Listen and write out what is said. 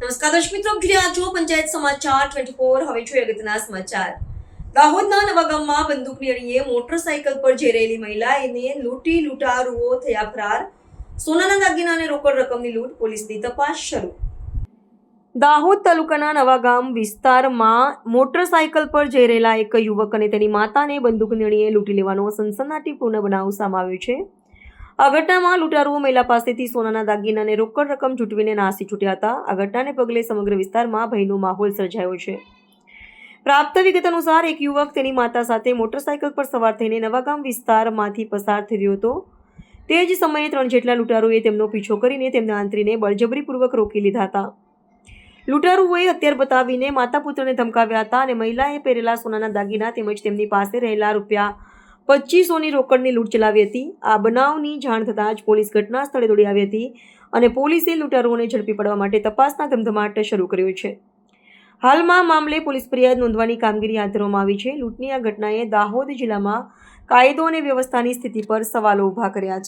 નમસ્કાર દર્શક મિત્રો જોઈ છો પંચાયત સમાચાર ટ્વેન્ટી ફોર હવે જોઈએ અગત્યના સમાચાર. દાહોદના નવા ગામમાં બંદૂકની અણીએ મોટરસાયકલ પર જઈ રહેલી મહિલાને લૂંટી લૂંટારુઓ થયા ફરાર. સોનાના દાગીના અને રોકડ રકમની લૂંટ પોલીસની તપાસ શરૂ. દાહોદ તાલુકાના નવાગામ વિસ્તારમાં મોટરસાયકલ પર જઈ રહેલા એક યુવક અને તેની માતાને બંદૂકની અણીએ લૂંટી લેવાનો સનસનાટીપૂર્ણ બનાવ સામાવ્યો છે. આ ઘટનામાં લૂંટારુઓ મહિલા પાસેથી સોનાના દાગીના અને રોકડ રકમ ઝૂંટવીને નાસી છૂટ્યા હતા. આ ઘટનાને પગલે સમગ્ર વિસ્તારમાં ભયનો માહોલ સર્જાયો છે. પ્રાપ્ત વિગત અનુસાર એક યુવક તેની માતા સાથે મોટરસાયકલ પર સવાર થઈને નવાગામ વિસ્તારમાંથી પસાર થઈ રહ્યો હતો. તે જ સમયે ત્રણ જેટલા લૂંટારુઓએ તેમનો પીછો કરીને તેમના આંતરીને બળજબરીપૂર્વક રોકી લીધા હતા. લૂંટારુઓએ હથિયાર બતાવીને માતા પુત્રને ધમકાવ્યા હતા અને મહિલાએ પહેરેલા સોનાના દાગીના તેમજ તેમની પાસે રહેલા રૂપિયા પચીસોની રોકડની લૂંટ ચલાવી હતી. આ બનાવની જાણ થતાં જ પોલીસ ઘટના સ્થળે દોડી આવી હતી અને પોલીસે લૂંટારુઓને ઝડપી પાડવા માટે તપાસના ધમધમાટ શરૂ કર્યો છે. હાલમાં મામલે પોલીસ ફરિયાદ નોંધવાની કામગીરી હાથ ધરવામાં આવી છે. લૂંટની આ ઘટનાએ દાહોદ જિલ્લામાં કાયદો અને વ્યવસ્થાની સ્થિતિ પર સવાલો ઊભા કર્યા છે.